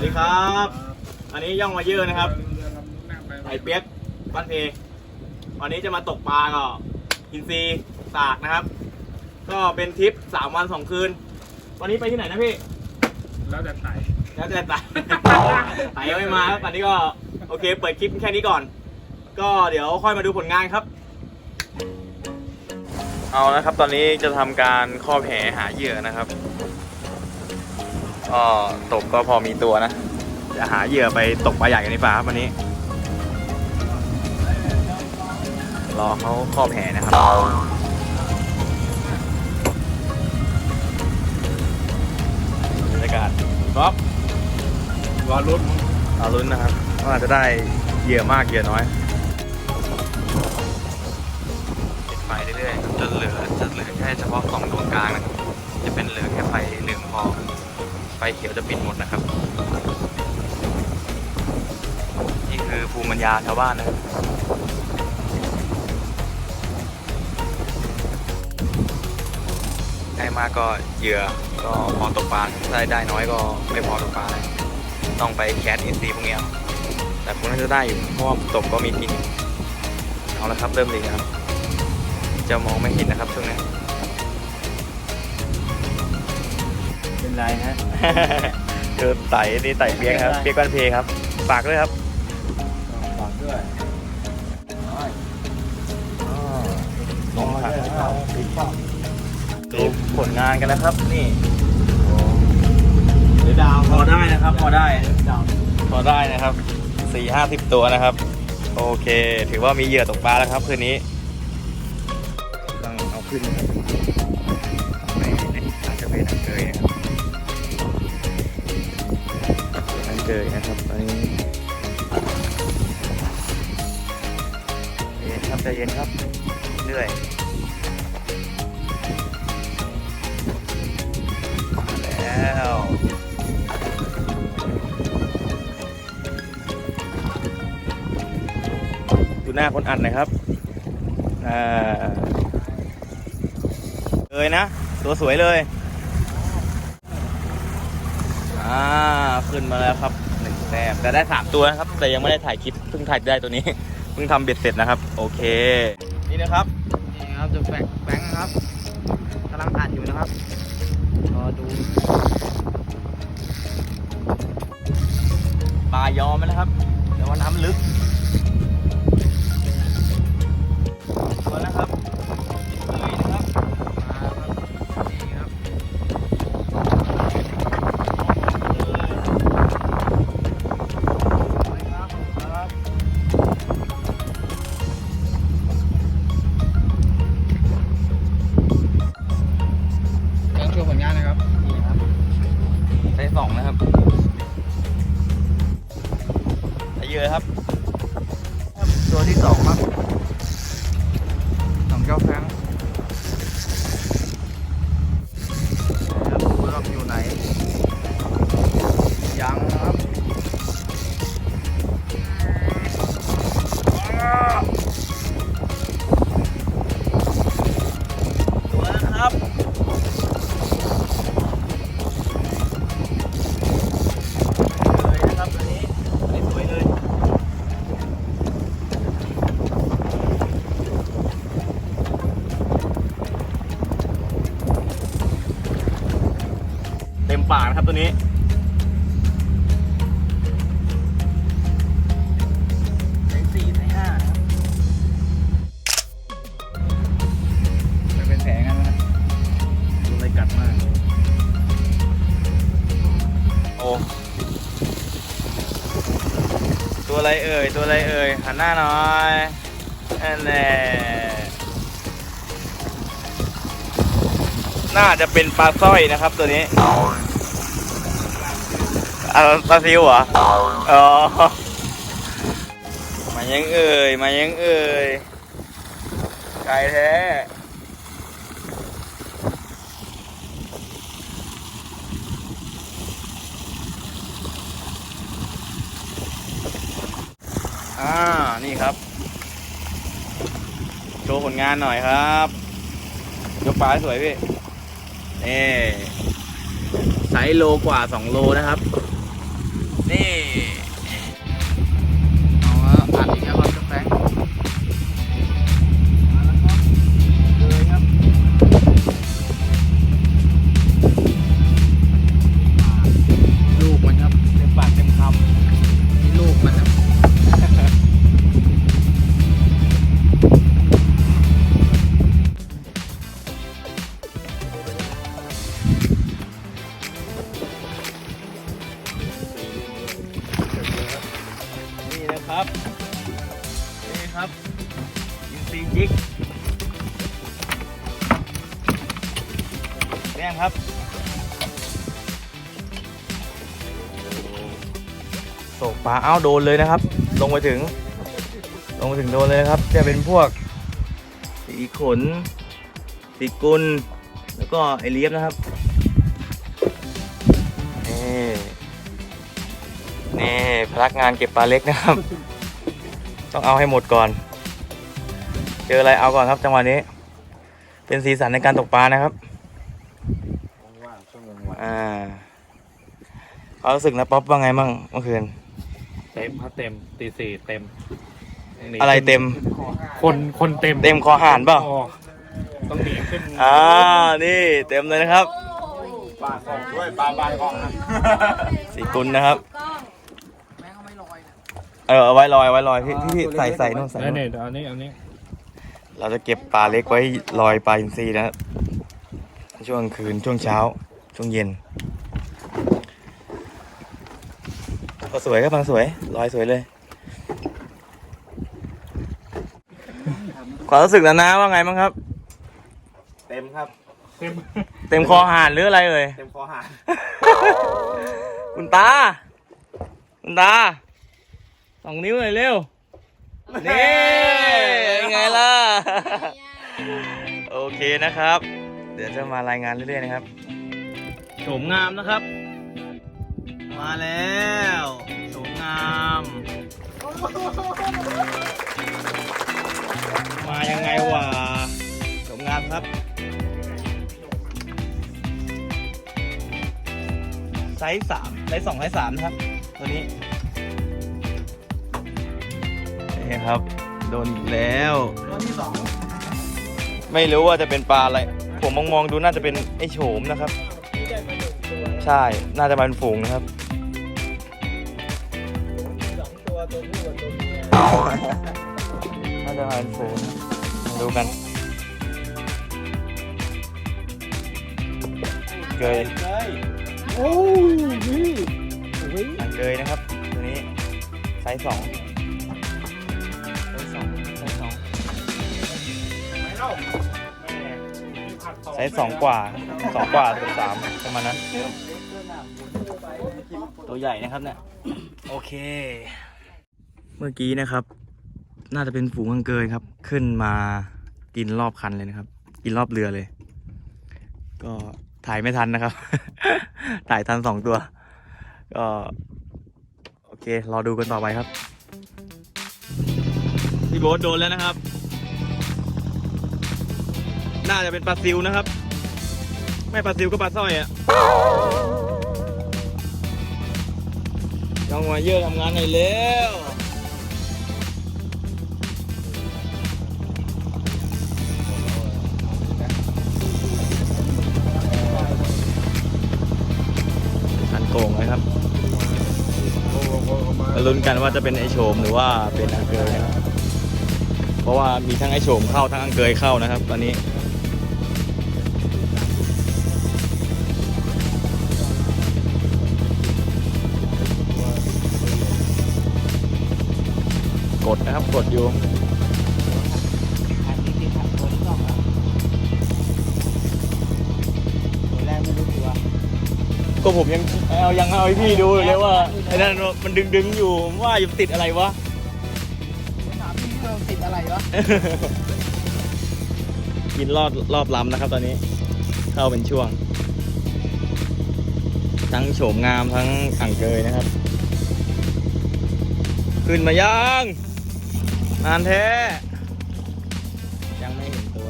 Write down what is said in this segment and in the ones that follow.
วัสดีครับ อันนี้ย่องมาเยอะนะครับไอเปียกบ้านเพวันนี้จะมาตกปลาก็อินซีสากนะครับ ก็เป็นทริปสามวันสองคืน วันนี้ไปที่ไหนนะพี่ แล้วแต่ไต่แล้วแต่ไต่ไต่ยังไม่มาครับอันนี้ก็โอเค เปิดคลิปแค่นี้ก่อน ก็เดี๋ยวค่อยมาดูผลงานครับ เอาละครับ ตอนนี้จะทำการครอบแหหาเหยื่อนะครับ ก็ตกก็พอมีตัวนะ จะหาเหยื่อไปตกปลาใหญ่กันดีกว่าครับวันนี้ รอเขาครอบแหนะครับบรรยากาศก๊อฟรอรุ่นเอาลุ้นนะครับว่าจะได้เหยื่อมากเหยื่อน้อยปิดไฟเรื่อยๆจนเหลือจะเหลือแค่เฉพาะสองดวงกลางนะครับจะเป็นเหลือแค่ไฟ ฟเขียวจะปิดหมดนะครับ นี่คือภูมิปัญญาชาวบ้านนะครับได้มากก็เหยื่อก็พอตกปลาได้ได้น้อยก็ไม่พอตกปลาเลยต้องไปแคสเอ็นซีพวกนี้แต่พวกนั้นจะได้อยู่เพราะว่าตกก็มีกินเอาละครับเริ่มเลยครับ จะมองไม่เห็นนะครับช่วงนี้ เป็นไรฮะ เจอไต่นี่ไต่เปียกครับ เปียกบ้านเพครับ ฝากด้วยครับ ฝากด้วยลงมาดูผลงานกันนะครับ นี่เดี๋ยวดาวพอได้นะครับ พอได้ พอได้นะครับสี่ห้าสิบตัวนะครับ โอเค ถือว่ามีเหยื่อตกปลาแล้วครับ คืนนี้ต้องเอาขึ้นนะครับ เกยนะครับตอนนี้ใจเย็นครับใจเย็นครับเรื่อยแล้วดูหน้าคนอัดน่อยครับอ่าเลยนะ ตัวสวยเลย อ่าขึ้นมาแล้วครับหนึ่งแต้มแต่ได้สามตัวนะครับ แต่ยังไม่ได้ถ่ายคลิปเพิ่งถ่ายได้ตัวนี้ เพิ่งทำเบ็ดเสร็จนะครับ โอเค นี่นะครับนี่ครับจะแบงแบงค์ครับกำลังอัดอยู่นะครับรอดูปลายอมแล้วนะครับแต่ว่าน้ำลึก นะครับนี่ครับใช่สองนะครับใช้เยอะครับ ตัวที่สองครับ ต็มปากนะครับตัวนี้ใช้สี่ใช้ห้านะครับจะเป็นแผลกันนะดูเลยกัดมาก โอ้ ตัวอะไรเอ่ย ตัวอะไรเอ่ย หันหน้าหน่อยนั่นแหละน่าจะเป็นปลาสร้อยนะครับตัวนี้ อะปลาซิวเหรออ๋อมายังเอ่ยมายังเอ่ยไก่แท้อ่า นี่ครับ โชว์ผลงานหน่อยครับ ยกปลาสวยพี่นี่ไซส์โลกว่า 2 โลนะครับ นี่ ครับอินซีจิกแดงครับตกปลาเอ้าโดนเลยนะครับ ลงไปถึง ลงไปถึงโดนเลยนะครับ จะเป็นพวกสีขนสีกุล แล้วก็ไอเลียบนะครับนี่นี่พนักงานเก็บปลาเล็กนะครับ ต้องเอาให้หมดก่อน เจออะไรเอาก่อนครับจังหวะนี้ เป็นสีสันในการตกปลานะครับว่างๆช่วงกลางวันอ่าความรู้สึกนะป๊อปว่าไงมั่งเมื่อคืน เต็มครับเต็มตีสี่เต็มหนีอะไรเต็ม คนคนเต็มเต็มคอหานเปล่าอ๋อต้องหนีขึ้นอ่า นี่เต็มเลยนะครับ ปลาส่งด้วยปลาบานของ สีกุลนะครับ แม่งเขาไม่ลอยเนี่ย เออเอาไว้ลอยเอาไว้ลอยพี่พี่ใส่ใส่นู่นใส่แล้วนู่นเนี่ยเดี๋ยวเอานี้เอานี้เราจะเก็บปลาเล็กไว้ลอยปลาอินทรีนะครับช่วงคืนช่วงเช้า ช่วงเย็นก็สวยครับพังสวยลอยสวยเลย ความรู้สึกนะนะว่าไงบ้างครับ เต็มครับ เต็มเต็มคอหานหรืออะไรเอ่ยเต็มคอหาน คุณตา คุณตา สองนิ้วหน่อยเร็ว นี่ยังไงล่ะ โอเคนะครับ เดี๋ยวจะมารายงานเรื่อยๆนะครับ โฉมงามนะครับ มาแล้วโฉมงาม มายังไงวะโฉมงามครับ ไซส์สามไซส์สองไซส์สามนะครับ ตัวนี้ นี่ครับ โดนอีกแล้ว ตัวที่สองไม่รู้ว่าจะเป็นปลาอะไร ผมมองมองๆดูน่าจะเป็นไอ้โฉมนะครับ ใช่ น่าจะเป็นฝูงนะครับ สองตัวตัวผู้กับตัวเมียน่าจะเป็นฝูงนะมาดูกัน เกยโอ้ย หางเกยนะครับ ตัวนี้ไซส์สอง ไซส์สองกว่าสองกว่าถึงสามประมาณนั้น ตัวใหญ่นะครับเนี่ย โอเค เมื่อกี้นะครับ น่าจะเป็นฝูงกังเกยครับ ขึ้นมากินรอบคันเลยนะครับ กินรอบเรือเลย ก็ถ่ายไม่ทันนะครับ ถ่ายทันสองตัว ก็ โอเค รอดูกันต่อไปครับ พี่โบ๊ทโดนแล้วนะครับ น่าจะเป็นปลาซิวนะครับ ไม่ปลาซิวก็ปลาสร้อยอะจังหวะเยอะทำงานหน่อยเร็วคันโกงเลยครับลุ้นกันว่าจะเป็นไอโฉมหรือว่าเป็นอังเกยนะครับเพราะว่ามีทั้งไอโฉมเข้าทั้งอังเกยเข้านะครับ ตอนนี้ นะครับกดอยู่อันที่ที่ขับตัวที่สองแล้วตัวแรกไม่รู้ตัวก็ผมยังเอายังเอาให้พี่ดูเลยว่าไอ้นั่นมันดึงดึงๆอยู่ผมว่าอยู่ติดอะไรวะถามพี่เราติดอะไรวะกินรอบรอบลำนะครับตอนนี้ เข้าเป็นช่วง ทั้งโฉมงามทั้งอ่างเกยนะครับ ขึ้นมายัง นานแท้ ยังไม่เห็นตัว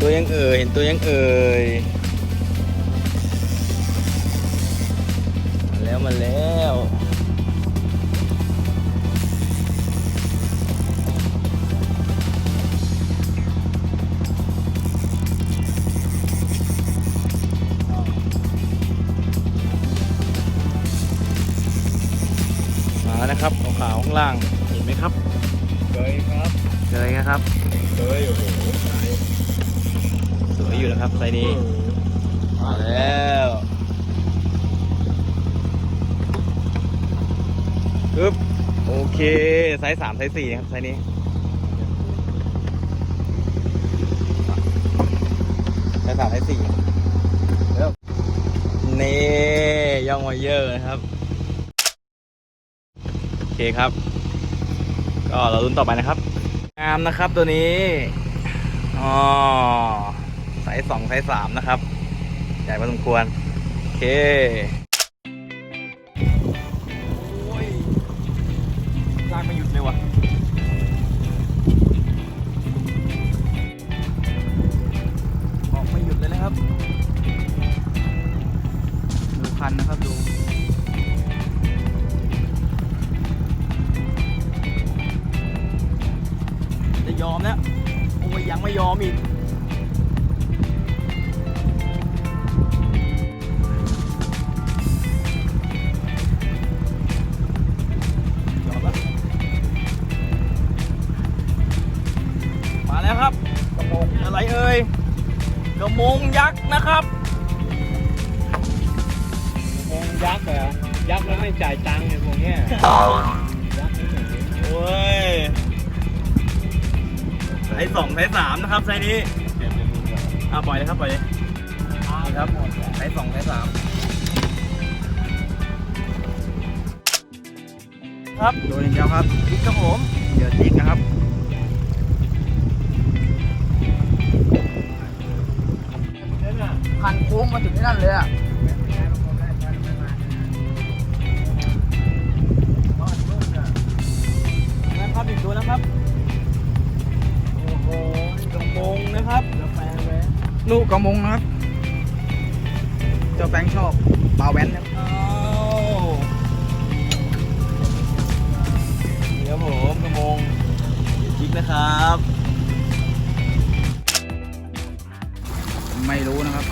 ตัวยังเอ่ยเห็นตัวยังเอ่ย มาแล้วมาแล้วมาแล้วนะครับขาวๆข้างล่างเห็นไหมครับเคยครับเลยนะครับเคยโอ้โหสวยอยู่นะครับไซส์นี้มาแล้ว ปึ๊บโอเค ไซส์สามไซส์สี่ครับ ไซส์นี้ไซส์สามไซส์สี่แล้วนี่ย่องมาเยอะนะครับ โอเคครับ ก็เราลุ้นต่อไปนะครับงามนะครับตัวนี้อ๋อไซส์สองไซส์สามนะครับ ใหญ่พอสมควร โอเค คันนะครับดูจะยอมแล้วโอ้ยยังไม่ยอมอีกมาแล้วครับกระมงอะไรเอ่ยกระมงยักษ์นะครับ ยักษ์แล้วไม่จ่ายตังค์เนี่ยพวกเนี้ยยักษ์นี่เหมือนโอ้ยไซส์สองไซส์สามนะครับไซส์นี้เก็บเป็นมืออะปล่อยเลยครับปล่อยเลยนี่ครับไซส์สองไซส์สามครับโดนอย่างเดียวครับบิ๊กครับผมเดี๋ยวจิกนะครับนั่นน่ะคันโค้งมาถึงที่นั่นเลยอะ นะครับอีกตัวนะครับ โอ้โหกระมงนะครับแล้วแปลงเลยลูกกระมงนะครับเจ้าแบงค์ชอบปลาแว้นนะครับอ้าวนี่ครับผมกระมงจิกนะครับ ไม่รู้นะครับ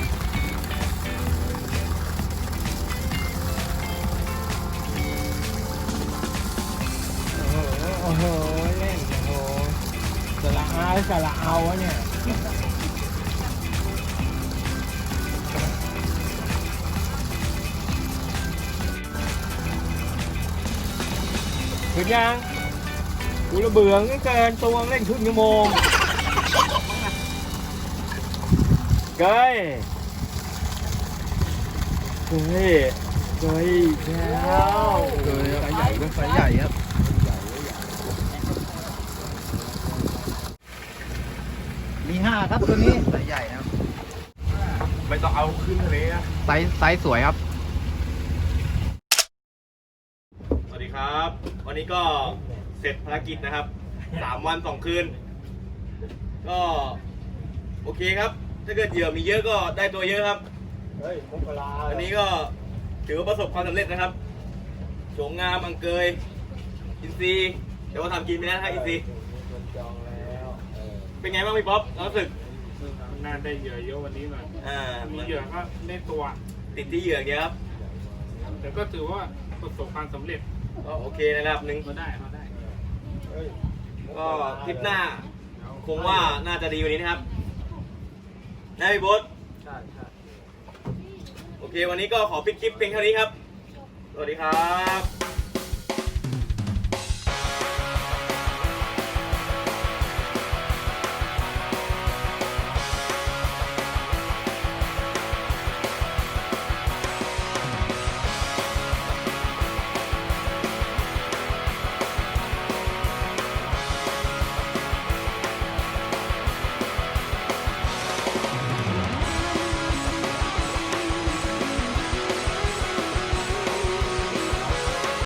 โอ้โห สละอายสละเอาเนี่ยถึงยังกูระเบื่องเกินตัวเล่นครึ่งชั่วโมงเกยเฮ้ยเกยแล้วเกยไฟใหญ่ด้วยไฟใหญ่ครับ ห้าครับตัวนี้ไซส์ใหญ่นะครับ ไม่ต้องเอาขึ้นทะเลนะไซส์ไซส์สวยครับ สวัสดีครับ วันนี้ก็เสร็จภารกิจนะครับสามวันสองคืน ก็โอเคครับ ถ้าเกิดเหยื่อมีเยอะก็ได้ตัวเยอะครับ เฮ้ยมกราอันนี้ก็ถือว่าประสบความสำเร็จนะครับโฉมงามอังเกยอินซีย์เดี๋ยวว่าทำกินไปแล้วนะครับอินซี เออเป็นไงบ้างพี่ป๊อปความรู้สึกน่าได้เหยื่อเยอะวันนี้หน่อยอ่ามีมันเหยื่อก็ได้ตัวติดที่เหยื่ออย่างเดียวครับแต่ก็ถือว่าประสบความสำเร็จก็โอเคในระดับหนึ่งก็ได้ก็ได้เฮ้ยก็ทริปหน้า คงว่าน่าจะดีกว่านี้นะครับนะพี่โบ๊ทใช่ใช่โอเค วันนี้ก็ขอปิดคลิปเพียงเท่านี้ครับ สวัสดีครับ